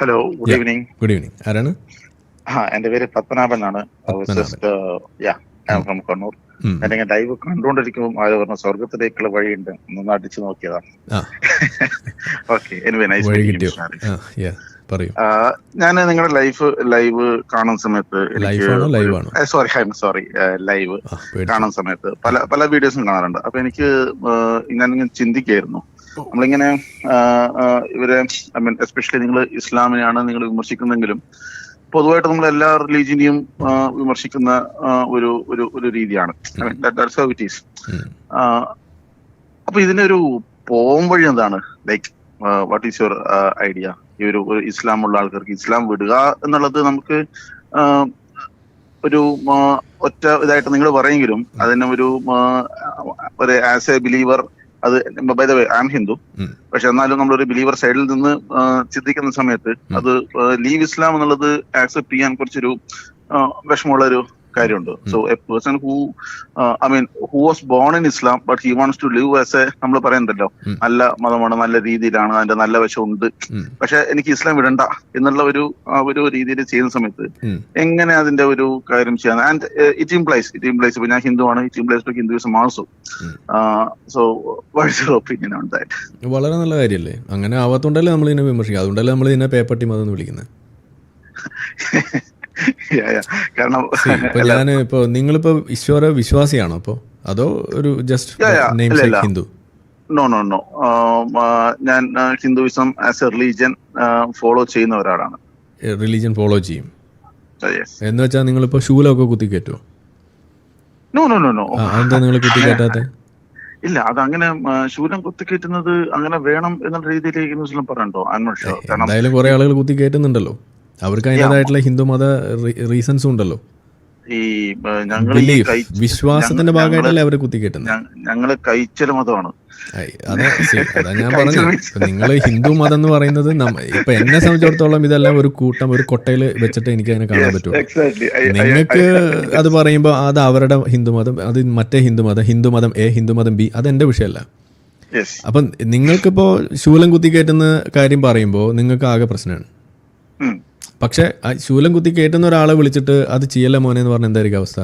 Hello good. Evening good evening ആരാണ്? ആ എന്റെ പേര് പത്മനാഭൻ എന്നാണ് ഫ്രം കണ്ണൂർ അല്ലെങ്കിൽ ലൈവ് കണ്ടുകൊണ്ടിരിക്കുമ്പോൾ ആര് പറഞ്ഞു സ്വർഗത്തിലേക്കുള്ള വഴിയുണ്ട്. ഒന്ന് അടിച്ചു നോക്കിയതാ. ആ. ഓക്കെ എനിവേ നൈസ് ഞാൻ നിങ്ങളുടെ ലൈഫ് ലൈവ് കാണുന്ന സമയത്ത് എനിക്ക് sorry I'm sorry live കാണുന്ന സമയത്ത് പല പല വീഡിയോസും കാണാറുണ്ട്. അപ്പൊ എനിക്ക് ഞാനിങ്ങനെ ചിന്തിക്കായിരുന്നു. നമ്മളിങ്ങനെ ഇവരെ ഐ മീൻ എസ്പെഷ്യലി നിങ്ങൾ ഇസ്ലാമിനെയാണ് നിങ്ങൾ വിമർശിക്കുന്നെങ്കിലും പൊതുവായിട്ട് നമ്മൾ എല്ലാ റിലീജിയനെയും വിമർശിക്കുന്ന ഒരു ഒരു ഒരു രീതിയാണ്. ഇറ്റ് ഈസ് ഉം. അപ്പൊ ഇതിനൊരു പോം വഴി എന്താണ്? Like what is your idea ഈ ഒരു ഒരു ഇസ്ലാം ഉള്ള ആൾക്കാർക്ക് ഇസ്ലാം വിടുക എന്നുള്ളത് നമുക്ക് ഒരു ഒറ്റ ഇതായിട്ട് നിങ്ങൾ പറയെങ്കിലും അതിനെ ഒരു ഒരു ആസ് എ ബിലീവർ അത് by the way I'm Hindu. പക്ഷെ എന്നാലും നമ്മളൊരു ബിലീവർ സൈഡിൽ നിന്ന് ആ, ചിന്തിക്കുന്ന സമയത്ത് അത് ലീവ് ഇസ്ലാം എന്നുള്ളത് ആക്സെപ്റ്റ് ചെയ്യാൻ കുറച്ചൊരു ആ, വിഷമമുള്ള ഒരു കാര്യമുണ്ട്. So a person who I mean who was born in Islam but he wants to live as a നമ്മൾ പറയുന്നുണ്ടല്ലോ നല്ല മതമാണ് നല്ല രീതിയിലാണ് അതിന്റെ നല്ല വശമുണ്ട്. ഉണ്ട് പക്ഷെ എനിക്ക് ഇസ്ലാം വിടണ്ട എന്നുള്ള ഒരു ഒരു രീതിയിൽ ചെയ്യുന്ന സമയത്ത് എങ്ങനെ അതിന്റെ ഒരു കാര്യം ചെയ്യാൻ and it implies it implies ഇപ്പൊ ഞാൻ ഹിന്ദു ആണ് it implies to Hinduism also. So what your opinion on that വളരെ നല്ല കാര്യമല്ലേ അങ്ങനെ ആവാത്തോണ്ടല്ലേ നമ്മൾ ഇതിനെ വിമർശിക്കുക. അതുകൊണ്ടല്ലേ നമ്മൾ ഇതിനെ പേപ്പട്ടി മതം എന്ന് വിളിക്കുന്നത്. കാരണം ഞാൻ ഇപ്പോ നിങ്ങളിപ്പോ ഈശ്വര വിശ്വാസിയാണോ അപ്പോ? അതോ ഒരു just. Hindu? No no no ഞാൻ Hinduism as a religion follow ചെയ്യുന്ന ഒരാളാണ്. റിലീജിയൻ ഫോളോ ചെയ്യും. യെസ് എന്ന് വെച്ചാൽ നിങ്ങളിപ്പോ ശൂലമൊക്കെ കുത്തി കയറ്റുമോ നോ നോ നോ നോ എന്താ നിങ്ങൾ കുത്തി കയറ്റാത്തെ? ഇല്ല അത് അങ്ങനെ ശൂലം കുത്തിക്കയറ്റുന്നത് അങ്ങനെ വേണം എന്നുള്ള രീതിയിലേക്ക് മുസ്ലിം അന്വേഷിച്ചോ കാരണം എന്തായാലും കുറെ ആളുകൾ കുത്തി കയറ്റുന്നുണ്ടല്ലോ. അവർക്ക് അതിന്റെതായിട്ടുള്ള ഹിന്ദു മത റീസൺസും ഉണ്ടല്ലോ. ഈ ഞങ്ങൾ വിശ്വാസത്തിന്റെ ഭാഗമായിട്ടല്ലേ അവർ കുത്തി കയറ്റുന്നത് ഞങ്ങൾ കൈച്ചൽ മതമാണ്. അതെ ഞാൻ പറഞ്ഞു നിങ്ങൾ ഹിന്ദു മതം എന്ന് പറയുന്നത് ഇപ്പൊ എന്നെ സംബന്ധിച്ചിടത്തോളം ഇതെല്ലാം ഒരു കൂട്ടം ഒരു കൊട്ടയിൽ വെച്ചിട്ട് എനിക്ക് അതിനെ കാണാൻ പറ്റും നിങ്ങൾക്ക് അത് പറയുമ്പോൾ അത് അവരുടെ ഹിന്ദുമതം അത് മറ്റേ ഹിന്ദുമതം ഹിന്ദുമതം എ ഹിന്ദുമതം ബി അത് എന്റെ വിഷയമല്ല അപ്പം നിങ്ങൾക്കിപ്പോൾ ശൂലം കുത്തിക്കേറ്റുന്ന കാര്യം പറയുമ്പോൾ നിങ്ങൾക്ക് ആകെ പ്രശ്നമാണ് പക്ഷെ ശൂലം കുത്തി കയറ്റുന്ന ഒരാളെ വിളിച്ചിട്ട് അത് ചെയ്യല്ല മോനെ എന്ന് പറഞ്ഞ എന്തായിരിക്കും അവസ്ഥ?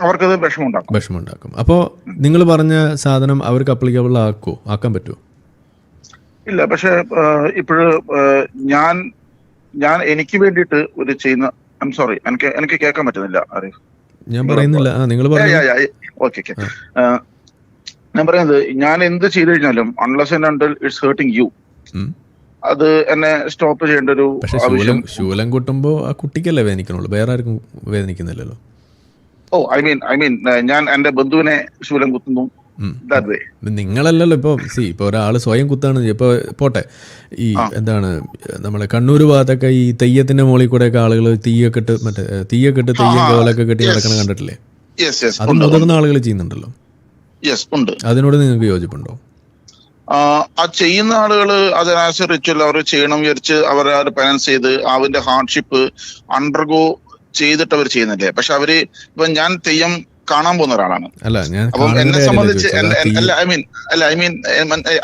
അവർക്കത് വിഷമുണ്ടാക്കും വിഷമുണ്ടാക്കും അപ്പോൾ നിങ്ങൾ പറഞ്ഞ സാധനം അവർക്ക് അപ്ലിക്കബിൾ ആക്കോ ആക്കാൻ പറ്റുമോ ഇല്ല പക്ഷെ ഇപ്പോഴ് ഞാൻ ഞാൻ എനിക്ക് വേണ്ടിയിട്ട് ഒരു ചെയ്യുന്ന ഐ സോറി എനിക്ക് എനിക്ക് കേൾക്കാൻ പറ്റുന്നില്ല അറിയാം ഞാൻ പറയുന്നില്ല. നിങ്ങൾ ഓക്കെ ഓക്കെ. ഞാൻ പറയുന്നത് ഞാൻ എന്ത് ചെയ്തു കഴിഞ്ഞാലും unless and until it's hurting you. അത് എന്നെ സ്റ്റോപ്പ് ചെയ്യേണ്ട ഒരു പക്ഷെ ശൂലം ശൂലം കുട്ടുമ്പോൾ ആ കുട്ടിക്കല്ലേ വേദനിക്കണുള്ളൂ? വേറെ ആർക്കും വേദനിക്കുന്നില്ലല്ലോ? ഓ ഐ മീൻ ഐ മീൻ ഞാൻ എന്റെ ബന്ധുവിനെ ശൂലം കുത്തുന്നു. നിങ്ങളല്ലല്ലോ ഇപ്പോൾ സി ഇപ്പോൾ ഒരാൾ സ്വയം കുത്താണ് ഇപ്പോൾ പോട്ടെ. ഈ എന്താണ് നമ്മളെ കണ്ണൂർ ഭാഗത്തൊക്കെ ഈ തെയ്യത്തിന്റെ മുകളിൽ കൂടെ ഒക്കെ ആളുകൾ തീയൊക്കെ ഇട്ട് മറ്റേ തീയൊക്കെ ഇട്ട് തെയ്യം കോലൊക്കെ കെട്ടി നടക്കണ കണ്ടിട്ടില്ലേ? അത് മുതിർന്ന ആളുകൾ ചെയ്യുന്നുണ്ടല്ലോ. അതിനോട് നിങ്ങൾക്ക് യോജിപ്പുണ്ടോ? ആ, ചെയ്യുന്ന ആളുകൾ അത് ആസ് എ റിച്വൽ അവർ ചെയ്യണം വിചാരിച്ച് അവർ പെനൻസ് ചെയ്ത് അവന്റെ ഹാർഡ്ഷിപ്പ് അണ്ടർഗോ ചെയ്തിട്ട് അവർ ചെയ്യുന്നില്ലേ? പക്ഷെ അവർ ഇപ്പൊ ഞാൻ തെയ്യം കാണാൻ പോകുന്ന ഒരാളാണ്. അപ്പൊ എന്നെ സംബന്ധിച്ച് അല്ല ഐ മീൻ അല്ല I mean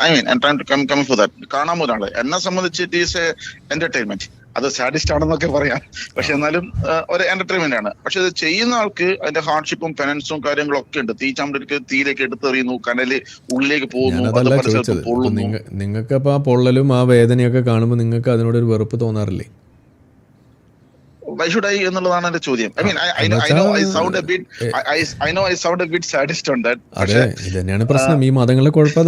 I mean come come for that കാണാൻ പോകുന്ന ആൾ. എന്നെ സംബന്ധിച്ച് ഇറ്റ് ഈസ് എന്റർടൈൻമെന്റ് അത് സാഡിസ്റ്റ് ആണെന്നൊക്കെ പറയാം. പക്ഷെ എന്നാലും ഒരു എന്റർടൈൻമെന്റ് ആണ്. പക്ഷെ ഇത് ചെയ്യുന്ന ആൾക്ക് അതിന്റെ ഹാർഡ്ഷിപ്പും പെനൻസും കാര്യങ്ങളും ഒക്കെ ഉണ്ട്. തീ ചാമ്പലേക്ക് തീയിലേക്ക് എടുത്തെറിയുന്നു കനൽ ഉള്ളിലേക്ക് പോകുന്നു നിങ്ങൾക്ക് അപ്പൊ ആ പൊള്ളലും ആ വേദനയൊക്കെ കാണുമ്പോൾ നിങ്ങൾക്ക് അതിനോട് ഒരു വെറുപ്പ് തോന്നാറില്ലേ? വൈ ഷുഡ് ഐ എന്നുള്ളതാണ് എന്റെ ചോദ്യം. I mean I know I know I sound a bit I know I sound a bit sadist on that അതെ ഇത് തന്നെയാണ് പ്രശ്നം. ഈ മതങ്ങളുടെ കുഴപ്പം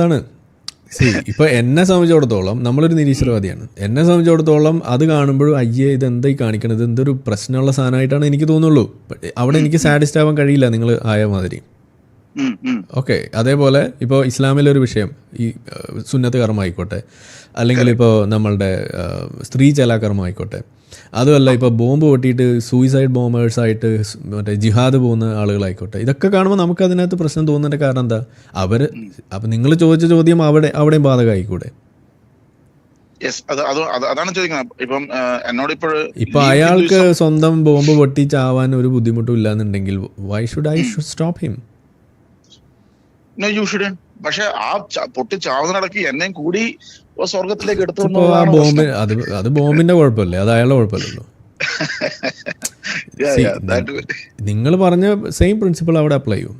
ഇപ്പൊ എന്നെ സംബന്ധിച്ചിടത്തോളം നമ്മളൊരു നിരീശ്വരവാദിയാണ്. എന്നെ സംബന്ധിച്ചിടത്തോളം അത് കാണുമ്പോഴും അയ്യേ ഇത് എന്തായി കാണിക്കണത്? എന്തൊരു പ്രശ്നമുള്ള സാധനമായിട്ടാണ് എനിക്ക് തോന്നുള്ളൂ. അവിടെ എനിക്ക് സാറ്റിസ്ഫൈ ആവാൻ കഴിയില്ല നിങ്ങൾ ആയ മാതിരി. ഓക്കെ അതേപോലെ ഇപ്പോൾ ഇസ്ലാമിലൊരു വിഷയം ഈ സുന്നത്ത് കർമ്മം ആയിക്കോട്ടെ അല്ലെങ്കിൽ ഇപ്പോൾ നമ്മളുടെ സ്ത്രീ ചലാകർമ്മം ആയിക്കോട്ടെ അതുമല്ല ഇപ്പോൾ ബോംബ് പൊട്ടിയിട്ട് സൂയിസൈഡ് ബോംബേഴ്സായിട്ട് മറ്റേ ജിഹാദ് പോകുന്ന ആളുകളായിക്കോട്ടെ. ഇതൊക്കെ കാണുമ്പോൾ നമുക്ക് അതിനകത്ത് പ്രശ്നം തോന്നുന്നതിന്റെ കാരണം എന്താ? അവർ അപ്പം നിങ്ങൾ ചോദിച്ച ചോദ്യം അവിടെ അവിടെയും ബാധകമായിക്കൂടെ? യെസ് അത് അത് അത് അതാണ് ചോദിക്കുന്നത്. ഇപ്പം എന്നോട് ഇപ്പൊ അയാൾക്ക് സ്വന്തം ബോംബ് പൊട്ടിച്ചാവാൻ ഒരു ബുദ്ധിമുട്ടും ഇല്ലാന്നുണ്ടെങ്കിൽ why should I should stop him no you should പക്ഷെ ആ പൊട്ടിച്ചാവുന്ന പൊട്ടി ചാവുന്നിടക്ക് എന്നെയും കൂടി സ്വർഗത്തിലേക്ക് എടുത്തു ബോംബ് അത് അത് ബോംബിന്റെ കുഴപ്പമല്ലേ. അത് അയാളുടെ കുഴപ്പമില്ലല്ലോ. നിങ്ങൾ പറഞ്ഞ സെയിം പ്രിൻസിപ്പിൾ അവിടെ അപ്ലൈ ചെയ്യും.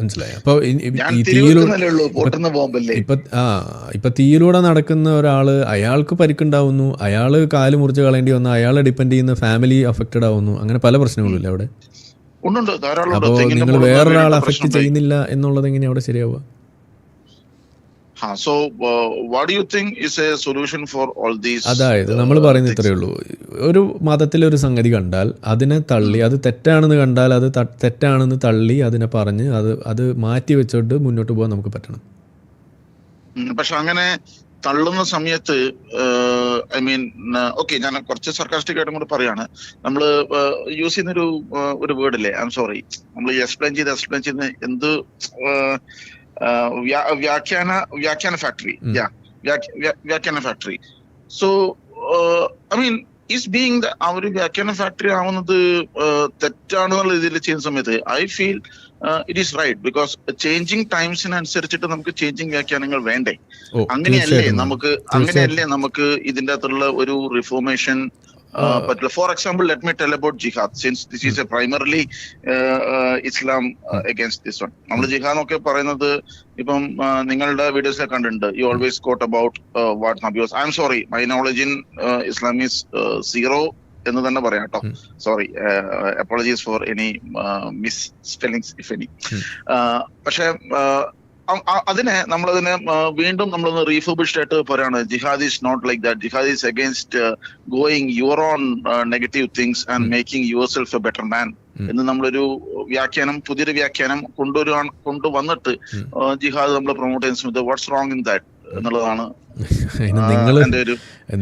മനസ്സിലായി? അപ്പൊ ഇപ്പൊ ആ ഇപ്പൊ തീയിലൂടെ നടക്കുന്ന ഒരാൾ അയാൾക്ക് പരിക്കുണ്ടാവുന്നു. അയാൾ കാൽ മുറിച്ച് കളയേണ്ടി വന്നു അയാളെ ഡിപ്പെൻഡ് ചെയ്യുന്ന ഫാമിലി അഫക്റ്റഡ് ആവുന്നു. അങ്ങനെ പല പ്രശ്നങ്ങളും ഇല്ല അവിടെ? ഉണ്ടുണ്ട് ധാരാളം വേറൊരാളെ ഉണ്ടായി. ചെയ്യുന്നില്ല എന്നുള്ളത് എങ്ങനെയാ അവിടെ ശരിയാവുക? So what you think is a solution for all these അതായത് നമ്മൾ പറയുന്ന ഇത്രയേ ഉള്ളൂ. ഒരു മതത്തിലൊരു സംഗതി കണ്ടാൽ അതിനെ തള്ളി അത് തെറ്റാണെന്ന് കണ്ടാൽ അത് തെറ്റാണെന്ന് തള്ളി അതിനെ പറഞ്ഞ് അത് അത് മാറ്റി വെച്ചോണ്ട് മുന്നോട്ട് പോകാൻ നമുക്ക് പറ്റണം. പക്ഷെ അങ്ങനെ തള്ളുന്ന സമയത്ത് ഐ മീൻ ഓക്കെ ഞാൻ കുറച്ച് സർക്കാസ്റ്റിക് ആയിട്ടും കൂടെ പറയാണ്. നമ്മൾ യൂസ് ചെയ്യുന്നൊരു ഒരു വേർഡ് അല്ലേ ഐ എം സോറി നമ്മൾ എക്സ്പ്ലെയിൻ ചെയ്ത് എക്സ്പ്ലെയിൻ ചെയ്ത് എന്ത് വ്യാ- വ്യാഖ്യാന വ്യാഖ്യാന ഫാക്ടറി വ്യാഖ്യാന factory so I mean is being ആ ഒരു വ്യാഖ്യാന ഫാക്ടറി ആവുന്നത് തെറ്റാണ് തെറ്റാണെന്നുള്ള രീതിയിൽ ചെയ്യുന്ന സമയത്ത് I feel it is right because changing ടൈംസിനനുസരിച്ചിട്ട് നമുക്ക് ചേഞ്ചിങ് വ്യാഖ്യാനങ്ങൾ വേണ്ടേ? അങ്ങനെയല്ലേ നമുക്ക് അങ്ങനെയല്ലേ നമുക്ക് ഇതിന്റെ അകത്തുള്ള ഒരു റിഫോർമേഷൻ പറ്റില്ല for example let me tell about jihad since this is a primarily Islam against this one നമ്മൾ ജിഹാദ് എന്നൊക്കെ പറയുന്നത് ഇപ്പം ആ, നിങ്ങളുടെ വീഡിയോസിലെ കണ്ടിട്ടുണ്ട്. You always quote about what നബിയോസ് I'm sorry my knowledge in Islam is zero എന്ന് തന്നെ പറയാം കേട്ടോ. Sorry apologies for any misspellings if any. പക്ഷെ അതിനെ നമ്മളതിനെ വീണ്ടും നമ്മളൊന്ന് റീഫർബിഷ്ഡ് ആയിട്ട് പറയാണ്. Jihad is not like that jihad is against going your own negative things and. Making yourself a better man. എന്ന് നമ്മളൊരു വ്യാഖ്യാനം പുതിയൊരു വ്യാഖ്യാനം കൊണ്ടുവരുവാൻ കൊണ്ടുവന്നിട്ട് ജിഹാദ് നമ്മൾ പ്രൊമോട്ട് ചെയ്യുന്ന സമയത്ത് വാട്ട്സ് റോങ് ഇൻ ദാറ്റ് എന്നുള്ളതാണ് നിങ്ങൾ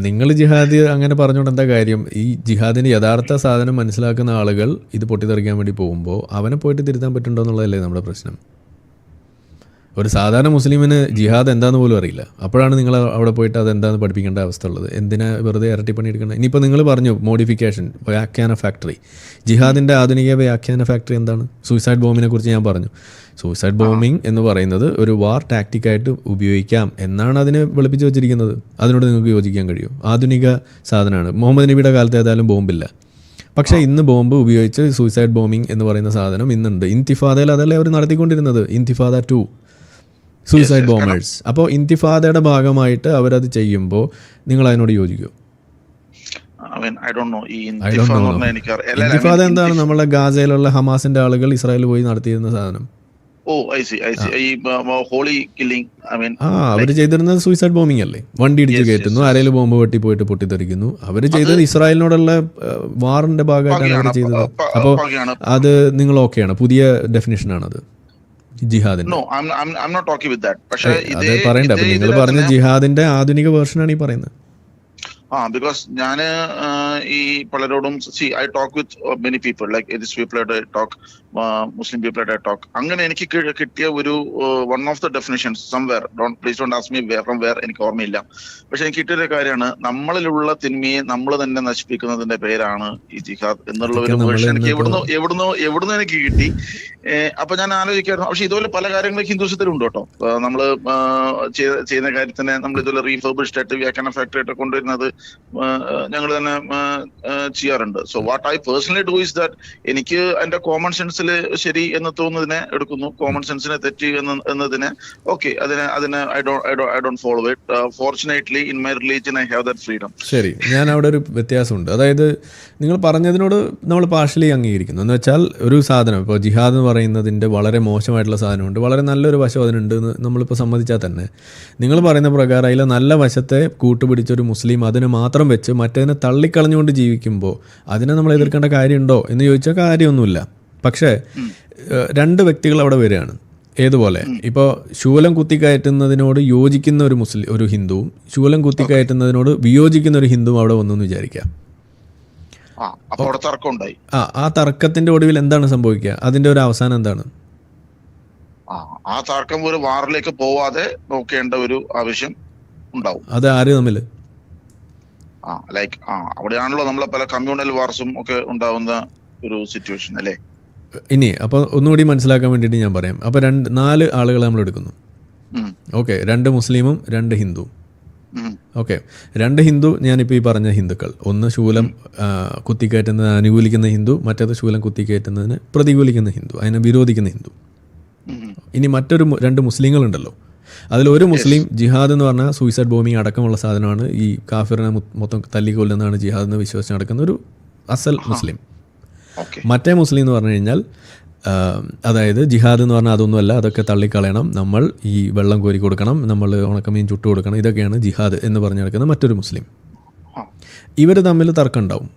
നിങ്ങൾ ജിഹാദ് അങ്ങനെ പറഞ്ഞുകൊണ്ട് എന്താ കാര്യം? ഈ ജിഹാദിന്റെ യഥാർത്ഥ സാധനം മനസ്സിലാക്കുന്ന ആളുകൾ ഇത് പൊട്ടിത്തെറിക്കാൻ വേണ്ടി പോകുമ്പോൾ അവനെ പോയിട്ട് തിരുത്താൻ പറ്റുണ്ടോ എന്നുള്ളതല്ലേ നമ്മുടെ പ്രശ്നം. ഒരു സാധാരണ മുസ്ലിമിന് ജിഹാദ് എന്താന്ന് പോലും അറിയില്ല. അപ്പോഴാണ് നിങ്ങൾ അവിടെ പോയിട്ട് അത് എന്താന്ന് പഠിപ്പിക്കേണ്ട അവസ്ഥ ഉള്ളത്? എന്തിനാ വെറുതെ ഇരട്ടിപ്പണി എടുക്കുന്നത് ഇനിയിപ്പോൾ നിങ്ങൾ പറഞ്ഞു മോഡിഫിക്കേഷൻ വ്യാഖ്യാന ഫാക്ടറി ജിഹാദിന്റെ ആധുനിക വ്യാഖ്യാന ഫാക്ടറി എന്താണ്? സൂയിസൈഡ് ബോംബിനെ കുറിച്ച് ഞാൻ പറഞ്ഞു. സൂയിസൈഡ് ബോംബിംഗ് എന്ന് പറയുന്നത് ഒരു വാർ ടാക്റ്റിക്കായിട്ട് ഉപയോഗിക്കാം എന്നാണ് അതിനെ വെളുപ്പിച്ച് വെച്ചിരിക്കുന്നത്. അതിനോട് നിങ്ങൾക്ക് യോജിക്കാൻ കഴിയും. ആധുനിക സാധനമാണ്. മുഹമ്മദ് നബിയുടെ കാലത്ത് ഏതായാലും ബോംബില്ല. പക്ഷേ ഇന്ന് ബോംബ് ഉപയോഗിച്ച് സൂയിസൈഡ് ബോംബിംഗ് എന്ന് പറയുന്ന സാധനം ഇന്നുണ്ട്. ഇൻതിഫാദയിൽ അതല്ലേ അവർ നടത്തിക്കൊണ്ടിരുന്നത്? ഇൻതിഫാദ ടു സൂയിസൈഡ് ബോംബേഴ്സ് അപ്പോൾ ഇന്തിഫാദയുടെ ഭാഗമായിട്ട് അവരത് ചെയ്യുമ്പോൾ നിങ്ങൾ അതിനോട് യോജിക്കുമോ ഇന്തിഫാദ എന്താണ് നമ്മളെ ഗാസയിലുള്ള ഹമാസിന്റെ ആളുകൾ ഇസ്രായേൽ പോയി നടത്തിയിരുന്ന സാധനം? Oh I see I see ഈ ഹോളി കില്ലിംഗ് ഐ മീൻ ആ അവർ ചെയ്തിരുന്നത് സൂയിസൈഡ് ബോംബിംഗ് അല്ലേ? വണ്ടി ഇടിച്ച് കയറ്റുന്നു അരയിൽ ബോംബ് വെട്ടി പോയിട്ട് പൊട്ടിത്തെറിക്കുന്നു അവർ ചെയ്തത് ഇസ്രായേലിനോടുള്ള വാറിന്റെ ഭാഗമായിട്ടാണ് അവർ ചെയ്തത്. അപ്പോൾ അത് നിങ്ങൾ ഓക്കെയാണ് പുതിയ ഡെഫിനേഷനാണത് ജിഹാദിന്റെ no I not talking with that പക്ഷേ പറയണ്ട. നിങ്ങൾ പറഞ്ഞ ജിഹാദിന്റെ ആധുനിക വേർഷനാണ് ഈ പറയുന്നത്. ആ ബിക്കോസ് ഞാൻ ഈ പലരോടും see I talk with many people like atheist പീപ്പിളായിട്ട് talk Muslim പീപ്പിളായിട്ട് ടോക്ക് അങ്ങനെ എനിക്ക് കിട്ടിയ ഒരു one of the definitions somewhere don't please don't ask me where from where എനിക്ക് ഓർമ്മയില്ല. പക്ഷെ എനിക്ക് കിട്ടിയൊരു കാര്യമാണ് നമ്മളിലുള്ള തിന്മയെ നമ്മൾ തന്നെ നശിപ്പിക്കുന്നതിന്റെ പേരാണ് ഈ ജിഹാദ് എന്നുള്ള ഒരു വേർഷൻ എനിക്ക് എവിടുന്നോ എവിടുന്നോ എവിടുന്നോ എനിക്ക് കിട്ടി. അപ്പൊ ഞാൻ ആലോചിക്കായിരുന്നു പക്ഷെ ഇതുപോലെ പല കാര്യങ്ങളും ഹിന്ദുസത്തിലുണ്ട് കേട്ടോ. നമ്മൾ നമ്മൾ ചെയ്യുന്ന കാര്യത്തിന് നമ്മൾ ഇതുപോലെ റീഫർബിഷ്ഡ് ആയിട്ട് വ്യാഖ്യാന ഫാക്ടറി ആയിട്ട് കൊണ്ടുവരുന്നത് ഞങ്ങൾ തന്നെ ചെയ്യാറുണ്ട്. So what I personally do is that എനിക്ക് എന്റെ കോമൺ സെൻസിൽ ശരി എന്ന് തോന്നുന്നതിനെ എടുക്കുന്നു. കോമൺ സെൻസിനെ തെറ്റി എന്ന് എന്നതിനെ. ഓക്കെ അതിനെ അതിനെ I do I don't follow it fortunately in my religion I have that freedom ശരി. ഞാൻ അവിടെ ഒരു വ്യത്യാസമുണ്ട്. അതായത് നിങ്ങൾ പറഞ്ഞതിനോട് നമ്മൾ പാർഷ്യലി അംഗീകരിക്കുന്നു. എന്ന് വെച്ചാൽ ഒരു സാധനം ഇപ്പോൾ ജിഹാദ് എന്ന് പറയുന്നതിന്റെ വളരെ മോശമായിട്ടുള്ള സാധനമുണ്ട്. വളരെ നല്ലൊരു വശം അതിനുണ്ട് എന്ന് നമ്മളിപ്പോൾ സമ്മതിച്ചാൽ തന്നെ. നിങ്ങൾ പറയുന്ന പ്രകാരം അതിലെ നല്ല വശത്തെ കൂട്ടുപിടിച്ച ഒരു മുസ്ലിം അതിനെ മാത്രം വെച്ച് മറ്റേതിനെ തള്ളിക്കളഞ്ഞുകൊണ്ട് ജീവിക്കുമ്പോൾ അതിനെ നമ്മൾ എതിർക്കേണ്ട കാര്യമുണ്ടോ എന്ന് ചോദിച്ചാൽ കാര്യമൊന്നുമില്ല. പക്ഷേ രണ്ട് വ്യക്തികൾ അവിടെ വരികയാണ്. ഏതുപോലെ? ഇപ്പോൾ ശൂലം കുത്തിക്കയറ്റുന്നതിനോട് യോജിക്കുന്ന ഒരു മുസ്ലിം ഒരു ഹിന്ദുവും ശൂലം കുത്തിക്കയറ്റുന്നതിനോട് വിയോജിക്കുന്ന ഒരു ഹിന്ദുവും അവിടെ വന്നു എന്ന് വിചാരിക്കാം. ആ ആ തർക്കത്തിന്റെ ഒടുവിൽ എന്താണ് സംഭവിക്കുക അതിന്റെ ഒരു അവസാനം എന്താണ്? ആ ആ തർക്കം ഒരു വാറിലേക്ക് പോവാതെ നോക്കേണ്ട ഒരു ആവശ്യം ഉണ്ടാവും. അത് ആര് തമ്മിൽ ആ ലൈക്ക് ആ അവിടെയാണല്ലോ നമ്മളെ പല കമ്മ്യൂണൽ വാർസും ഒക്കെ ഉണ്ടാവുന്ന ഒരു സിറ്റുവേഷൻ അല്ലേ? ഇനി അപ്പൊ ഒന്നുകൂടി മനസ്സിലാക്കാൻ വേണ്ടിയിട്ട് ഞാൻ പറയാം. അപ്പൊ രണ്ട് നാല് ആളുകൾ നമ്മൾ എടുക്കുന്നു. ഓക്കെ രണ്ട് മുസ്ലിമും രണ്ട് ഹിന്ദു. ഓക്കെ രണ്ട് ഹിന്ദു ഞാനിപ്പോൾ ഈ പറഞ്ഞ ഹിന്ദുക്കൾ. ഒന്ന് ശൂലം കുത്തിക്കയറ്റുന്നത് അനുകൂലിക്കുന്ന ഹിന്ദു മറ്റേത് ശൂലം കുത്തിക്കയറ്റുന്നതിന് പ്രതികൂലിക്കുന്ന ഹിന്ദു അതിനെ വിരോധിക്കുന്ന ഹിന്ദു. ഇനി മറ്റൊരു രണ്ട് മുസ്ലിങ്ങളുണ്ടല്ലോ. അതിലൊരു മുസ്ലിം ജിഹാദ് എന്ന് പറഞ്ഞാൽ സൂയിസൈഡ് ബോംബിങ് അടക്കമുള്ള സാധനമാണ്. ഈ കാഫിറിനെ മൊത്തം തല്ലിക്കൊല്ലുന്നതാണ് ജിഹാദ് എന്ന് വിശ്വസിച്ച് നടക്കുന്ന ഒരു അസൽ മുസ്ലിം. മറ്റേ മുസ്ലിം എന്ന് പറഞ്ഞു കഴിഞ്ഞാൽ അതായത് ജിഹാദ് എന്ന് പറഞ്ഞാൽ അതൊന്നുമല്ല അതൊക്കെ തള്ളിക്കളയണം. നമ്മൾ ഈ വെള്ളം കോരി കൊടുക്കണം നമ്മൾ ഉണക്കമീൻ ചുട്ടു കൊടുക്കണം. ഇതൊക്കെയാണ് ജിഹാദ് എന്ന് പറഞ്ഞു നടക്കുന്ന മറ്റൊരു മുസ്ലിം. ഇവർ തമ്മിൽ തർക്കം ഉണ്ടാവും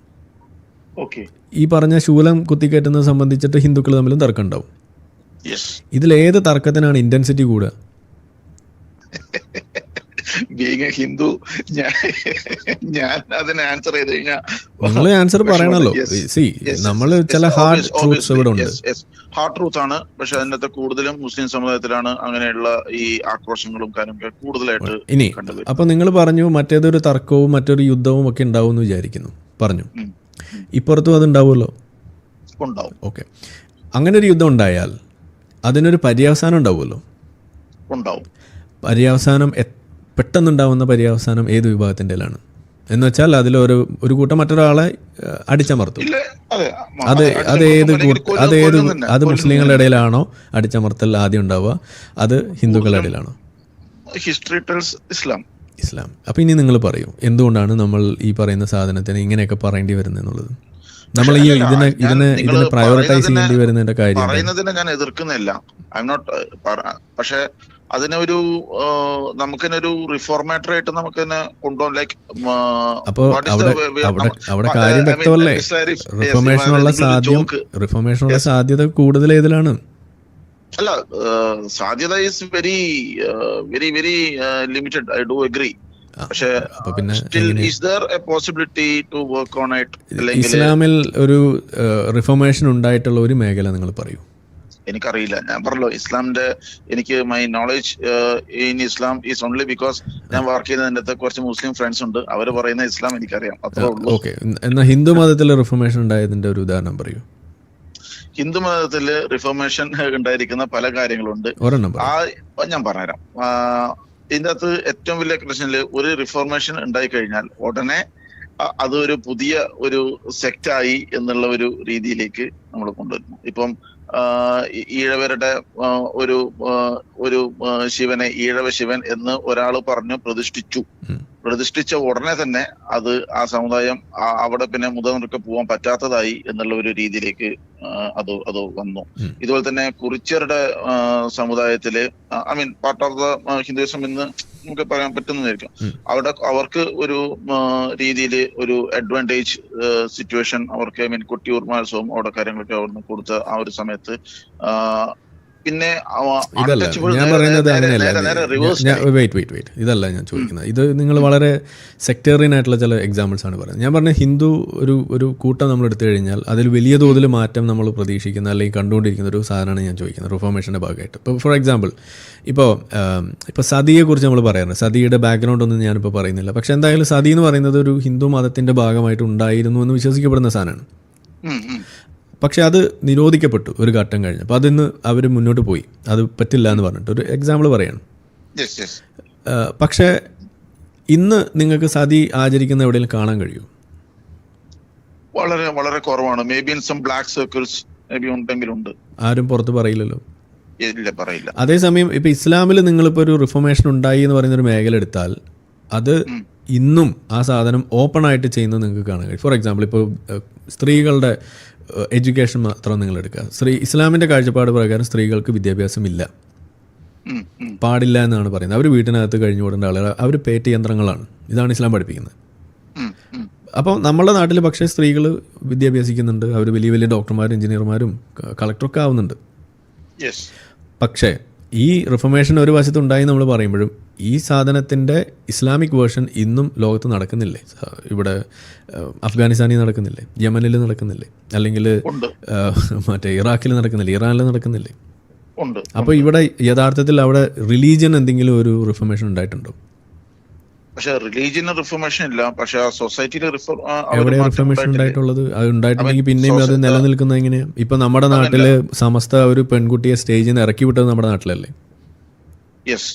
ഈ പറഞ്ഞ ശൂലം കുത്തിക്കയറ്റുന്നത് സംബന്ധിച്ചിട്ട് ഹിന്ദുക്കൾ തമ്മിലും തർക്കം ഉണ്ടാവും ഇതിൽ ഇതിലേത് തർക്കത്തിനാണ് ഇന്റൻസിറ്റി കൂടുക? ബീങ് എ ഹിന്ദു ഞാൻ ഞാൻ അതിന് ആൻസർ ചെയ്ത് കഴിഞ്ഞാൽ ആൻസർ പറയണല്ലോ. സി നമ്മൾ ചില ഹാർഡ് ട്രൂത്ത്സ് ഇവിടെ ഉണ്ട്. ഹാർഡ് ട്രൂത്ത് ആണ്. പക്ഷെ അതിനകത്ത് കൂടുതലും മുസ്ലിം സമുദായത്തിലാണ് അങ്ങനെയുള്ള ഈ ആക്രോശങ്ങളും കാര്യങ്ങളൊക്കെ കൂടുതലായിട്ട് ഇനി അപ്പൊ നിങ്ങൾ പറഞ്ഞു മറ്റേതൊരു തർക്കവും മറ്റൊരു യുദ്ധവും ഒക്കെ ഉണ്ടാവും എന്ന് വിചാരിക്കുന്നു. പറഞ്ഞു. ഇപ്പുറത്തും അത് ഉണ്ടാവുമല്ലോ? ഉണ്ടാവും. ഓക്കെ. അങ്ങനെ ഒരു യുദ്ധം ഉണ്ടായാൽ അതിനൊരു പര്യവസാനം ഉണ്ടാവുമല്ലോ? ഉണ്ടാവും. പര്യവസാനം എ- പെട്ടെന്നുണ്ടാവുന്ന പര്യവസാനം ഏത് വിഭാഗത്തിന്റെലാണ്? എന്ന് വെച്ചാൽ അതിൽ ഒരു ഒരു കൂട്ടം മറ്റൊരാളെ അടിച്ചമർത്തും. അതെ അത് ഏത് അത് ഏത് അത് മുസ്ലിങ്ങളുടെ ഇടയിലാണോ അടിച്ചമർത്തൽ ആദ്യം ഉണ്ടാവുക? അത് ഹിന്ദുക്കളുടെ ഇടയിലാണോ? ഹിസ്റ്ററി ടെൽസ് ഇസ്ലാം. ഇസ്ലാം. അപ്പം ഇനി നിങ്ങൾ പറയൂ എന്തുകൊണ്ടാണ് നമ്മൾ ഈ പറയുന്ന സാധനത്തിന് ഇങ്ങനെയൊക്കെ പറയേണ്ടി വരുന്നത് എന്നുള്ളത്? നമ്മൾ ഈ ഇതിനെ ഇതിനെ ഇതിനെ പ്രയോറിറ്റൈസ് ചെയ്യേണ്ടി വരുന്നതിന്റെ കാര്യം? പറയുന്നതിനെ ഞാൻ എതിർക്കുന്നില്ല. ഐ നോട്ട് പക്ഷെ അതിനൊരു നമുക്കിനൊരു റിഫോർമേറ്റർ ആയിട്ട് നമുക്ക് കൊണ്ടുപോകാൻ ലൈക്ക് അപ്പോൾ അവിടെ കാര്യം വ്യക്തമല്ലേ? റിഫോർമേഷനുള്ള സാധ്യം റിഫോർമേഷനുള്ള സാധ്യത കൂടുതൽ ഏതിലാണ്? അല്ല സാധ്യത is very very very limited I do agree പക്ഷേ ഇസ്ലാമിൽ ഒരു റിഫോർമേഷൻ ഉണ്ടായിട്ടുള്ള ഒരു മേഖല നിങ്ങൾ പറയൂ. എനിക്കറിയില്ല. ഞാൻ പറഞ്ഞല്ലോ ഇസ്ലാമിന്റെ എനിക്ക് my knowledge in Islam is only because ഞാൻ വർക്ക് ചെയ്യുന്നതിന്റെ കുറച്ച് മുസ്ലിം ഫ്രണ്ട്സ് ഉണ്ട്. അവർ പറയുന്ന ഇസ്ലാം എനിക്കറിയാം. അത്രേ ഉള്ളൂ. ഓക്കെ എന്നാൽ ഹിന്ദു മതത്തിലെ റിഫോർമേഷൻ ഉണ്ടായതിന്റെ ഒരു ഉദാഹരണം പറയൂ. ഹിന്ദു മതത്തിൽ റിഫോർമേഷൻ ഉണ്ടായിരിക്കുന്ന പല കാര്യങ്ങളുണ്ട്. ആ ഞാൻ പറഞ്ഞുതരാം. ഇതിന്റെ അകത്ത് ഏറ്റവും വലിയ പ്രശ്നത്തിൽ ഒരു റിഫോർമേഷൻ ഉണ്ടായി കഴിഞ്ഞാൽ ഉടനെ അതൊരു അത് ഒരു പുതിയ ഒരു സെക്റ്റായി എന്നുള്ള ഒരു രീതിയിലേക്ക് നമ്മൾ കൊണ്ടുവരുന്നു. ഇപ്പം ഈഴവരുടെ ഒരു ഒരു ശിവനെ ഈഴവ ശിവൻ എന്ന് ഒരാൾ പറഞ്ഞു പ്രതിഷ്ഠിച്ചു. പ്രതിഷ്ഠിച്ച ഉടനെ തന്നെ അത് ആ സമുദായം അവിടെ പിന്നെ മുതൽക്ക് പോകാൻ പറ്റാത്തതായി എന്നുള്ള ഒരു രീതിയിലേക്ക് അത് അത് വന്നു. ഇതുപോലെ തന്നെ കുറിച്യരുടെ സമുദായത്തിൽ I mean part of the Hinduism എന്ന് നമുക്ക് പറയാൻ പറ്റുന്നതായിരിക്കും. അവിടെ അവർക്ക് ഒരു രീതിയിൽ ഒരു അഡ്വാന്റേജ് സിറ്റുവേഷൻ അവർക്ക് ഐ മീൻ കുട്ടിയൂർ മഹോത്സവം അവിടെ കാര്യങ്ങളൊക്കെ അവിടുന്ന് കൊടുത്ത ആ ഒരു സമയത്ത് പിന്നെ ഇതല്ല ഞാൻ പറയുന്നത് അങ്ങനെയല്ല. വെയിറ്റ് വെയിറ്റ് വെയിറ്റ് ഇതല്ല ഞാൻ ചോദിക്കുന്നത്. ഇത് നിങ്ങൾ വളരെ സെക്ടേറിയൻ ആയിട്ടുള്ള ചില എക്സാമ്പിൾസ് ആണ് പറയുന്നത്. ഞാൻ പറഞ്ഞ ഹിന്ദു ഒരു ഒരു കൂട്ടം നമ്മൾ എടുത്തു കഴിഞ്ഞാൽ അതിൽ വലിയ തോതിൽ മാറ്റം നമ്മൾ പ്രതീക്ഷിക്കുന്ന അല്ലെങ്കിൽ കണ്ടുകൊണ്ടിരിക്കുന്ന ഒരു സാധനമാണ് ഞാൻ ചോദിക്കുന്നത് റിഫോർമേഷന്റെ ഭാഗമായിട്ട്. ഇപ്പോൾ ഫോർ എക്സാമ്പിൾ ഇപ്പോൾ ഇപ്പോൾ സതിയെക്കുറിച്ച് നമ്മൾ പറയാറുണ്ട്. സതിയുടെ ബാക്ക്ഗ്രൗണ്ട് ഒന്നും ഞാനിപ്പോൾ പറയുന്നില്ല. പക്ഷേ എന്തായാലും സതി എന്ന് പറയുന്നത് ഒരു ഹിന്ദു മതത്തിന്റെ ഭാഗമായിട്ട് ഉണ്ടായിരുന്നു എന്ന് വിശ്വസിക്കപ്പെടുന്ന സാധനമാണ്. പക്ഷെ അത് നിരോധിക്കപ്പെട്ടു ഒരു ഘട്ടം കഴിഞ്ഞ്. അപ്പോൾ അതിന്ന് അവർ മുന്നോട്ട് പോയി. അത് പറ്റില്ല എന്ന് പറഞ്ഞിട്ട് ഒരു എക്സാമ്പിൾ പറയാണ്. പക്ഷേ ഇന്ന് നിങ്ങൾക്ക് സതി ആചരിക്കുന്ന എവിടെയെങ്കിലും കാണാൻ കഴിയൂ വളരെ വളരെ കുറവാണ്. Maybe in some black circles maybe ഉണ്ടെങ്കിലും ഉണ്ട്. ആരും പുറത്ത് പറയില്ലല്ലോ? ഇല്ല പറയില്ല. അതേസമയം ഇപ്പൊ ഇസ്ലാമിൽ നിങ്ങളിപ്പോ ഒരു റിഫോർമേഷൻ ഉണ്ടായി എന്ന് പറയുന്ന ഒരു മേഖല എടുത്താൽ അത് ഇന്നും ആ സാധനം ഓപ്പൺ ആയിട്ട് ചെയ്യുന്നത് നിങ്ങൾക്ക് കാണാൻ കഴിയും. ഫോർ എക്സാമ്പിൾ ഇപ്പോൾ സ്ത്രീകളുടെ എഡ്യൂക്കേഷൻ മാത്രം നിങ്ങൾ എടുക്കുക സ്ത്രീ ഇസ്ലാമിന്റെ കാഴ്ചപ്പാട് പ്രകാരം സ്ത്രീകൾക്ക് വിദ്യാഭ്യാസം ഇല്ല ഉം, ഉം. പാടില്ല എന്നാണ് പറയുന്നത്. അവർ വീട്ടിനകത്ത് കഴിഞ്ഞു കൂടേണ്ട ആളുകൾ അവർ പേറ്റ് യന്ത്രങ്ങളാണ്. ഇതാണ് ഇസ്ലാം പഠിപ്പിക്കുന്നത്. അപ്പോൾ നമ്മുടെ നാട്ടിൽ പക്ഷേ സ്ത്രീകൾ വിദ്യാഭ്യാസിക്കുന്നുണ്ട്. അവർ വലിയ വലിയ ഡോക്ടർമാരും എഞ്ചിനീയർമാരും കളക്ടറൊക്കെ ആവുന്നുണ്ട്. പക്ഷേ ഈ റിഫർമേഷൻ ഒരു വശത്ത് ഉണ്ടായി നമ്മൾ പറയുമ്പോഴും ഈ സാധനത്തിന്റെ ഇസ്ലാമിക് വേർഷൻ ഇന്നും ലോകത്ത് നടക്കുന്നില്ലേ? ഇവിടെ അഫ്ഗാനിസ്ഥാനിൽ നടക്കുന്നില്ലേ? യമനിൽ നടക്കുന്നില്ലേ? അല്ലെങ്കിൽ മറ്റേ ഇറാഖിൽ നടക്കുന്നില്ല? ഇറാനിൽ നടക്കുന്നില്ലേ? അപ്പോൾ ഇവിടെ യഥാർത്ഥത്തിൽ അവിടെ റിലീജിയൻ എന്തെങ്കിലും ഒരു റിഫർമേഷൻ ഉണ്ടായിട്ടുണ്ടോ? പക്ഷെ റിലീജിയൻ റിഫർമേഷൻ ഇല്ല. പക്ഷെ സൊസൈറ്റിയിലെ റിഫോർമേഷൻ ഉണ്ടായിട്ടുള്ളത്? അത് ഉണ്ടായിട്ടുണ്ടെങ്കിൽ പിന്നെയും അത് നിലനിൽക്കുന്ന നിലനിൽക്കുന്നത് എങ്ങനെയാ? ഇപ്പൊ നമ്മുടെ നാട്ടിൽ സമസ്ത ഒരു പെൺകുട്ടിയെ സ്റ്റേജിൽ നിന്ന് ഇറക്കി വിട്ടത് നമ്മുടെ നാട്ടിലല്ലേ? യെസ്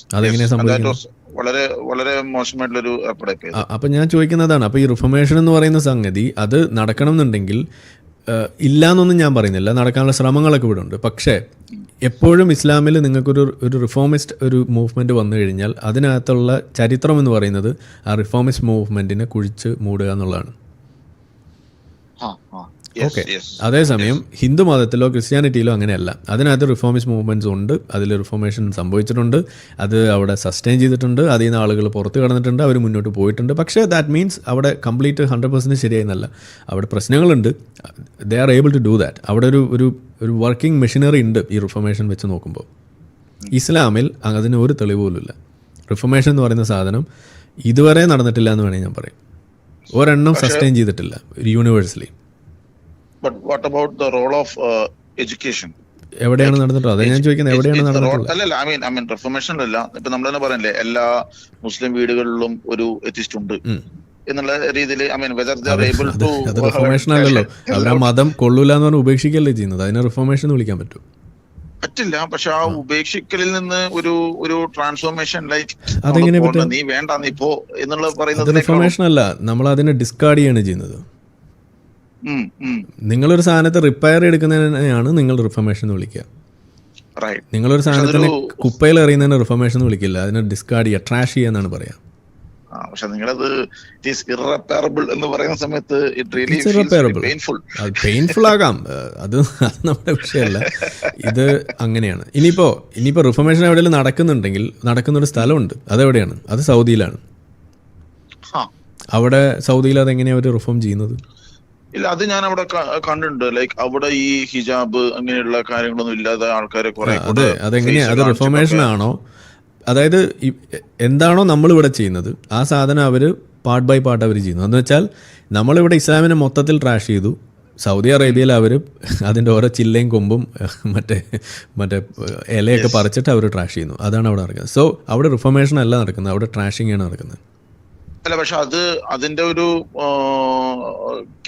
സംഭവിക്കുന്നത്? വളരെ വളരെ മോശമായിട്ടുള്ളൊരു അപ്പൊ ഞാൻ ചോദിക്കുന്നതാണ് അപ്പൊ ഈ റിഫർമേഷൻ എന്ന് പറയുന്ന സംഗതി അത് നടക്കണം എന്നുണ്ടെങ്കിൽ ഇല്ല ഇല്ലാന്നൊന്നും ഞാൻ പറയുന്നില്ല നടക്കാനുള്ള ശ്രമങ്ങളൊക്കെ ഇവിടെ ഉണ്ട്. പക്ഷേ എപ്പോഴും ഇസ്ലാമിൽ നിങ്ങൾക്കൊരു ഒരു റിഫോമിസ്റ്റ് ഒരു മൂവ്മെന്റ് വന്നു കഴിഞ്ഞാൽ അതിനകത്തുള്ള ചരിത്രം എന്ന് പറയുന്നത് ആ റിഫോമിസ്റ്റ് മൂവ്മെന്റിനെ കുഴിച്ച് മൂടുക എന്നുള്ളതാണ്. ഓക്കെ അതേസമയം ഹിന്ദു മതത്തിലോ ക്രിസ്ത്യാനിറ്റിയിലോ അങ്ങനെയല്ല. അതിനകത്ത് റിഫോമിസ്റ്റ് മൂവ്മെന്റ്സ് ഉണ്ട് അതിൽ റിഫോർമേഷൻ സംഭവിച്ചിട്ടുണ്ട് അത് അവിടെ സസ്റ്റെയിൻ ചെയ്തിട്ടുണ്ട് അതിൽ നിന്ന് ആളുകൾ പുറത്ത് കടന്നിട്ടുണ്ട് അവർ മുന്നോട്ട് പോയിട്ടുണ്ട്. പക്ഷേ ദാറ്റ് മീൻസ് അവിടെ കംപ്ലീറ്റ് ഹൺഡ്രഡ് പെർസെന്റ് ശരിയായിരുന്നല്ല. അവിടെ പ്രശ്നങ്ങളുണ്ട്. They are able to do that അവിടെ ഒരു ഒരു ഒരു വർക്കിംഗ് മെഷീനറി ഉണ്ട് ഈ റിഫോർമേഷൻ വെച്ച് നോക്കുമ്പോൾ. ഇസ്ലാമിൽ അതിന് ഒരു തെളിവ് പോലുമില്ല റിഫോർമേഷൻ എന്ന് പറയുന്ന സാധനം ഇതുവരെ നടന്നിട്ടില്ല എന്ന് വേണമെങ്കിൽ ഞാൻ പറയും. ഒരെണ്ണം സസ്റ്റെയിൻ ചെയ്തിട്ടില്ല universally but what about the role of education എവിടെയാണ് നടന്നിട്ടുള്ളത്? അതെ ഞാൻ ചോദിക്കുന്നത് എവിടെയാണ് നടന്നിട്ടുള്ളത്? അല്ലല്ല ഐ മീൻ ഐ മീൻ റിഫർമേഷനിലല്ല ഇപ്പൊ നമ്മൾ തന്നെ പറയല്ലേ എല്ലാ മുസ്ലിം വീടുകളിലും ഒരു എത്തിസ്റ്റ് ഉണ്ട്. എന്നുള്ള രീതിയിൽ I mean whether they're able to reformation അല്ലല്ലോ. അവരാ മതം കൊള്ളൂല എന്ന് പറഞ്ഞ് ഉപേക്ഷിക്കല്ലേ ചെയ്യുന്നത്? അതിനെ റിഫോർമേഷൻ എന്ന് വിളിക്കാൻ പറ്റും പറ്റില്ല. പക്ഷെ ആ ഉപേക്ഷിക്കലിൽ നിന്ന് ഒരു ഒരു ട്രാൻസ്ഫോർമേഷൻ ലൈക്ക് അതെങ്ങനെ? നീ വേണ്ട നീ പോ എന്നുള്ള അത് പറയുന്നത് റിഫർമേഷൻ അല്ല. നമ്മൾ അതിനെ ഡിസ്കാർഡ് ചെയ്യാണ് ചെയ്യുന്നത്. നിങ്ങളൊരു സാധനത്തെ റിപ്പയർ എടുക്കുന്നതിനെയാണ് നിങ്ങൾ റിഫർമേഷൻ എന്ന് വിളിക്കുക. നിങ്ങളൊരു സാധനത്തിന് കുപ്പയിൽ എറിയുന്നതിന് റിഫർമേഷൻ എന്ന് വിളിക്കില്ല. അതിനെ ഡിസ്കാർഡ് ചെയ്യുക ട്രാഷ് ചെയ്യുക എന്നാണ് പറയാം. പക്ഷെ നിങ്ങളത് ഇറപ്പയറബിൾ എന്ന് പറയുന്ന സമയത്ത് പെയിൻഫുൾ ആകാം. അത് നമ്മുടെ വിഷയമല്ല. ഇത് അങ്ങനെയാണ്. ഇനിയിപ്പോ ഇനിയിപ്പോ റിഫർമേഷൻ എവിടെയെങ്കിലും നടക്കുന്നുണ്ടെങ്കിൽ നടക്കുന്നൊരു സ്ഥലമുണ്ട്. അതെവിടെയാണ്? അത് സൗദിയിലാണ്. അവിടെ സൗദിയിൽ അതെങ്ങനെയാണ് അവർ റിഫോം ചെയ്യുന്നത്? ഇല്ല അത് ഞാൻ അവിടെ കണ്ടിട്ടുണ്ട്. ലൈക്ക് അവിടെ ഈ ഹിജാബ് അങ്ങനെയുള്ള കാര്യങ്ങളൊന്നും ഇല്ലാതെ ആൾക്കാരെ കുറെ അതെ അതെങ്ങനെയാ അത് റിഫോർമേഷൻ ആണോ? അതായത് എന്താണോ നമ്മൾ ഇവിടെ ചെയ്യുന്നത് ആ സാധനം അവർ പാർട്ട് ബൈ പാർട്ട് അവർ ചെയ്യുന്നു. എന്ന് വെച്ചാൽ നമ്മളിവിടെ ഇസ്ലാമിനെ മൊത്തത്തിൽ ട്രാഷ് ചെയ്തു. സൗദി അറേബ്യയിൽ അവർ അതിന്റെ ഓരോ ചില്ലയും കൊമ്പും മറ്റേ മറ്റേ ഇലയൊക്കെ പറിച്ചിട്ട് അവർ ട്രാഷ് ചെയ്യുന്നു. അതാണ് അവിടെ നടക്കുന്നത്. സോ അവിടെ റിഫോർമേഷൻ അല്ല നടക്കുന്നത്. അവിടെ ട്രാഷിങ്ങാണ് ആണ് നടക്കുന്നത്. അല്ല പക്ഷെ അത് അതിന്റെ ഒരു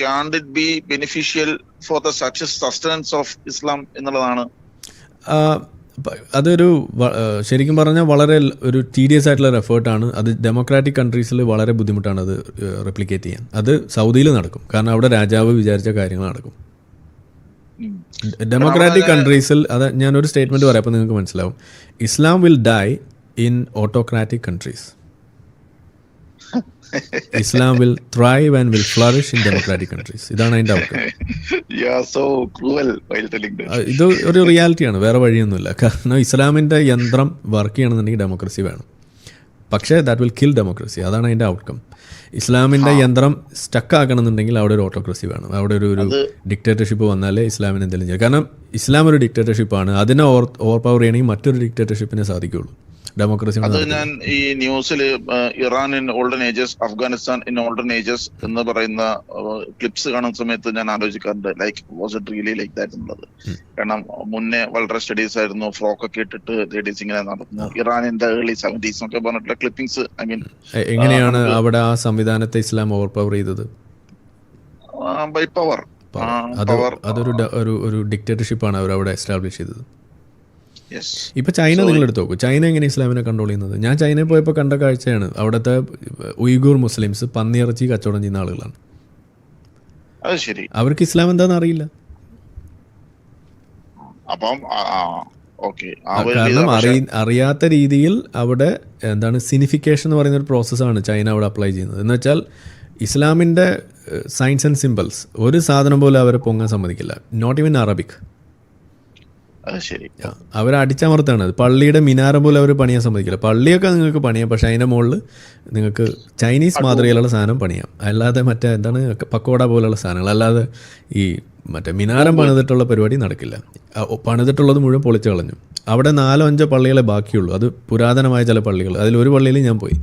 can it be beneficial for the success sustenance of Islam എന്നുള്ളതാണ്. അതൊരു ശരിക്കും പറഞ്ഞാൽ വളരെ ഒരു ടീഡിയസ് ആയിട്ടുള്ള ഒരു എഫേർട്ടാണ് അത് ഡെമോക്രാറ്റിക് കൺട്രീസിൽ വളരെ ബുദ്ധിമുട്ടാണ് അത് റെപ്ലിക്കേറ്റ് ചെയ്യാൻ. അത് സൗദിയിൽ നടക്കും. കാരണം അവിടെ രാജാവ് വിചാരിച്ച കാര്യങ്ങൾ നടക്കും. ഡെമോക്രാറ്റിക് കൺട്രീസിൽ അത് ഞാനൊരു സ്റ്റേറ്റ്മെന്റ് പറയാം അപ്പോൾ നിങ്ങൾക്ക് മനസ്സിലാവും. Islam will die in autocratic countries Islam will thrive and will flourish in democratic countries ഇതാണ് അതിന്റെ ഔട്ട്കം ഇത് ഒരു റിയാലിറ്റിയാണ് വേറെ വഴിയൊന്നുമില്ല. കാരണം ഇസ്ലാമിന്റെ യന്ത്രം വർക്ക് ചെയ്യണമെന്നുണ്ടെങ്കിൽ ഡെമോക്രസി വേണം. പക്ഷേ ദാറ്റ് വിൽ കിൽ ഡെമോക്രസി അതാണ് അതിന്റെ ഔട്ട്കം ഇസ്ലാമിന്റെ യന്ത്രം സ്റ്റക്ക് ആക്കണമെന്നുണ്ടെങ്കിൽ അവിടെ ഒരു ഓട്ടോക്രസി വേണം. അവിടെ ഒരു ഒരു ഡിക്റ്റേറ്റർഷിപ്പ് വന്നാലേ ഇസ്ലാമിന് എന്തെങ്കിലും ചെയ്യാം. കാരണം ഇസ്ലാം ഒരു ഡിക്റ്റേറ്റർഷിപ്പാണ് അതിനെ ഓവർ ഓവർ പവർ ചെയ്യണമെങ്കിൽ മറ്റൊരു ഡിക്റ്റേറ്റർഷിപ്പിനെ സാധിക്കുള്ളൂ ഡെമോക്രസി അത് ഞാൻ ഈ ന്യൂസിൽ Iran in olden ages Afghanistan in olden ages എന്ന് പറയുന്ന ക്ലിപ്സ് കാണുന്ന സമയത്ത് ഞാൻ ആലോചിക്കാറുണ്ട്. Like was it really like that എന്നുള്ളത്? കാരണം മുന്നേ വളരെ സ്റ്റഡീസ് ആയിരുന്നു ഫ്രോക്ക് ഒക്കെ ഇട്ടിട്ട് ലേഡീസ് ഇങ്ങനെ നടന്നു. ഇറാനിന്റെ ഏർലി സെവന്റീസ് ഒക്കെ പറഞ്ഞിട്ടുള്ള ക്ലിപ്പിംഗ്സ് ഐ മീൻ എങ്ങനെയാണ് അവിടെ ആ സംവിധാനത്തെ ഇസ്ലാം ഓവർ പവർ ചെയ്തത് ബൈ പവർ അതൊരു ഒരു ഒരു ഡിക്റ്റേറ്റർഷിപ്പാണ് അവർ അവിടെ എസ്റ്റാബ്ലിഷ് ചെയ്തത്. ഇപ്പൊ ചൈന നിങ്ങൾ എടുത്തു നോക്കൂ ചൈന എങ്ങനെ ഇസ്ലാമിനെ കൺട്രോൾ ചെയ്യുന്നത്? ഞാൻ ചൈനയിൽ പോയപ്പോൾ കണ്ട കാഴ്ചയാണ്. അവിടുത്തെ ഉയ്ഗൂർ മുസ്ലിംസ് പന്നിയിറച്ചി കച്ചവടം ചെയ്യുന്ന ആളുകളാണ്. അത് ശരി. അവർക്ക് ഇസ്ലാം എന്താണെന്ന് അറിയില്ല. അപ്പം കാരണം അറി അറിയാത്ത രീതിയിൽ അവിടെ എന്താണ് സിനിഫിക്കേഷൻ എന്ന് പറയുന്ന ഒരു പ്രോസസ്സാണ് ചൈന അവിടെ അപ്ലൈ ചെയ്യുന്നത്. എന്ന് വെച്ചാൽ ഇസ്ലാമിന്റെ സയൻസ് ആൻഡ് സിമ്പിൾസ് ഒരു സാധനം പോലും അവരെ പൊങ്ങാൻ സമ്മതിക്കില്ല. നോട്ട് ഈവൻ അറബിക് അത് ശരി. അവർ അടിച്ചമർത്താണ്. അത് പള്ളിയുടെ മിനാരം പോലും അവർ പണിയാൻ സമ്മതിക്കില്ല. പള്ളിയൊക്കെ നിങ്ങൾക്ക് പണിയാം പക്ഷേ അതിന്റെ മുകളിൽ നിങ്ങൾക്ക് ചൈനീസ് മാതൃകയിലുള്ള സാധനം പണിയാം. അല്ലാതെ മറ്റേ എന്താണ് പക്കോട പോലുള്ള സാധനങ്ങൾ. അല്ലാതെ ഈ മറ്റേ മിനാരം പണിതിട്ടുള്ള പരിപാടി നടക്കില്ല. പണിതിട്ടുള്ളത് മുഴുവൻ പൊളിച്ചു കളഞ്ഞു. അവിടെ നാലോ അഞ്ചോ പള്ളികളെ ബാക്കിയുള്ളൂ. അത് പുരാതനമായ ചില പള്ളികൾ. അതിലൊരു പള്ളിയിൽ ഞാൻ പോയി.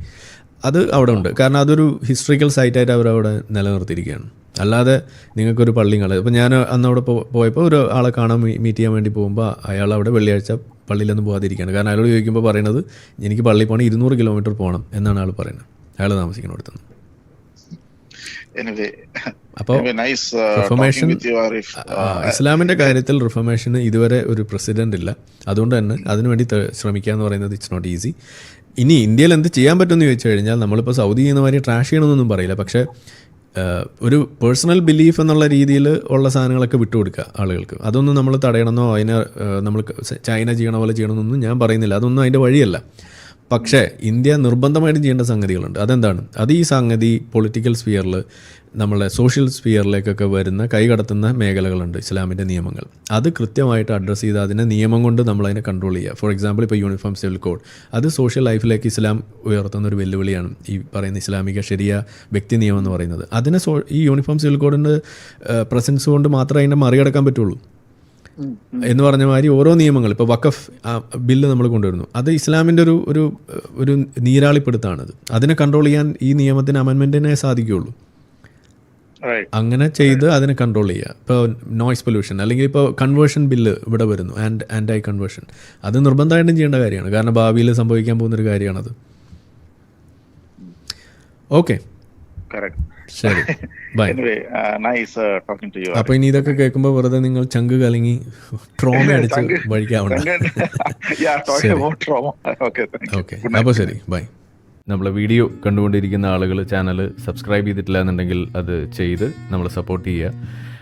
അത് അവിടെ ഉണ്ട്. കാരണം അതൊരു ഹിസ്റ്ററിക്കൽ സൈറ്റായിട്ട് അവർ അവിടെ നിലനിർത്തിയിരിക്കുകയാണ്. അല്ലാതെ നിങ്ങൾക്കൊരു പള്ളി കളയും ഇപ്പോൾ ഞാൻ അന്ന് അവിടെ പോയപ്പോൾ ഒരു ആളെ കാണാൻ മീറ്റ് ചെയ്യാൻ വേണ്ടി പോകുമ്പോൾ അയാൾ അവിടെ വെള്ളിയാഴ്ച പള്ളിയിലൊന്നും പോകാതിരിക്കുകയാണ്. കാരണം അയാളോട് ചോദിക്കുമ്പോൾ പറയുന്നത് എനിക്ക് പള്ളിയിൽ പോകണം ഇരുന്നൂറ് കിലോമീറ്റർ പോകണം എന്നാണ് ആൾ പറയുന്നത്. അയാൾ താമസിക്കുന്നിടത്ത് നിന്ന്. എനിവേ അപ്പോൾ നൈസ് ഇസ്ലാമിന്റെ കാര്യത്തിൽ റിഫർമേഷന് ഇതുവരെ ഒരു പ്രസിഡന്റ് ഇല്ല. അതുകൊണ്ട് തന്നെ അതിനുവേണ്ടി ശ്രമിക്കുക എന്ന് പറയുന്നത് ഇറ്റ്സ് നോട്ട് ഈസി ഇനി ഇന്ത്യയിൽ എന്ത് ചെയ്യാൻ പറ്റുമെന്ന് ചോദിച്ചു കഴിഞ്ഞാൽ നമ്മളിപ്പോൾ സൗദി ചെയ്യുന്ന മാതിരി ട്രാഷ് ചെയ്യണമെന്നൊന്നും പറയില്ല. പക്ഷേ ഒരു പേഴ്സണൽ ബിലീഫ് എന്നുള്ള രീതിയിൽ ഉള്ള സാധനങ്ങളൊക്കെ വിട്ടുകൊടുക്കുക ആളുകൾക്ക്. അതൊന്നും നമ്മൾ തടയണമെന്നോ അതിനെ നമ്മൾ ചൈന ചെയ്യണ പോലെ ചെയ്യണമെന്നൊന്നും ഞാൻ പറയുന്നില്ല. അതൊന്നും അതിന്റെ വഴിയല്ല. പക്ഷേ ഇന്ത്യ നിർബന്ധമായിട്ടും ചെയ്യേണ്ട സംഗതികളുണ്ട്. അതെന്താണ്? അത് ഈ സംഗതി പൊളിറ്റിക്കൽ സ്ഫിയറിൽ നമ്മളെ സോഷ്യൽ സ്ഫിയറിലേക്കൊക്കെ വരുന്ന കൈകടത്തുന്ന മേഖലകളുണ്ട് ഇസ്ലാമിന്റെ നിയമങ്ങൾ. അത് കൃത്യമായിട്ട് അഡ്രസ്സ് ചെയ്ത് അതിനെ നിയമം കൊണ്ട് നമ്മളതിനെ കൺട്രോൾ ചെയ്യുക. ഫോർ എക്സാമ്പിൾ ഇപ്പോൾ യൂണിഫോം സിവിൽ കോഡ് അത് സോഷ്യൽ ലൈഫിലേക്ക് ഇസ്ലാം ഉയർത്തുന്ന ഒരു വെല്ലുവിളിയാണ് ഈ പറയുന്ന ഇസ്ലാമിക ശരിയ വ്യക്തി നിയമം എന്ന് പറയുന്നത്. അതിനെ സോ ഈ യൂണിഫോം സിവിൽ കോഡിന്റെ പ്രസൻസ് കൊണ്ട് മാത്രമേ അതിനെ മറികടക്കാൻ പറ്റുള്ളൂ. എന്ന് പറഞ്ഞ മാതിരി ഓരോ നിയമങ്ങൾ. ഇപ്പോൾ വക്കഫ് ബില്ല് നമ്മൾ കൊണ്ടുവരുന്നു. അത് ഇസ്ലാമിന്റെ ഒരു ഒരു ഒരു നീരാളിപ്പെടുത്താണത്. അതിനെ കൺട്രോൾ ചെയ്യാൻ ഈ നിയമത്തിന് അമെൻമെന്റിനെ സാധിക്കുകയുള്ളൂ. അങ്ങനെ ചെയ്ത് അതിനെ കൺട്രോൾ ചെയ്യുക ഇപ്പോൾ നോയ്സ് പൊല്യൂഷൻ അല്ലെങ്കിൽ ഇപ്പോൾ കൺവേർഷൻ ബില്ല് ഇവിടെ വരുന്നു. ആൻഡ് ആന്റൈ കൺവേർഷൻ അത് നിർബന്ധമായിട്ടും ചെയ്യേണ്ട കാര്യമാണ്. കാരണം ഭാവിയിൽ സംഭവിക്കാൻ പോകുന്നൊരു കാര്യമാണത്. Okay correct. ശരി. Bye. Anyway nice talking to you അപ്പോൾ ഇനി ഇതൊക്കെ കേൾക്കുമ്പോ വെറുതെ നിങ്ങൾ ചങ്ക് കലങ്ങി ട്രോമ അടിച്ച് വഴിക്കാവണ്ട. yeah talking about trauma. Okay thank you. Okay അപ്പോൾ ശരി. ബൈ നമ്മളെ വീഡിയോ കണ്ടുകൊണ്ടിരിക്കുന്ന ആളുകൾ ചാനൽ സബ്സ്ക്രൈബ് ചെയ്തിട്ടില്ല എന്നുണ്ടെങ്കിൽ അത് ചെയ്ത് നമ്മളെ സപ്പോർട്ട് ചെയ്യുക.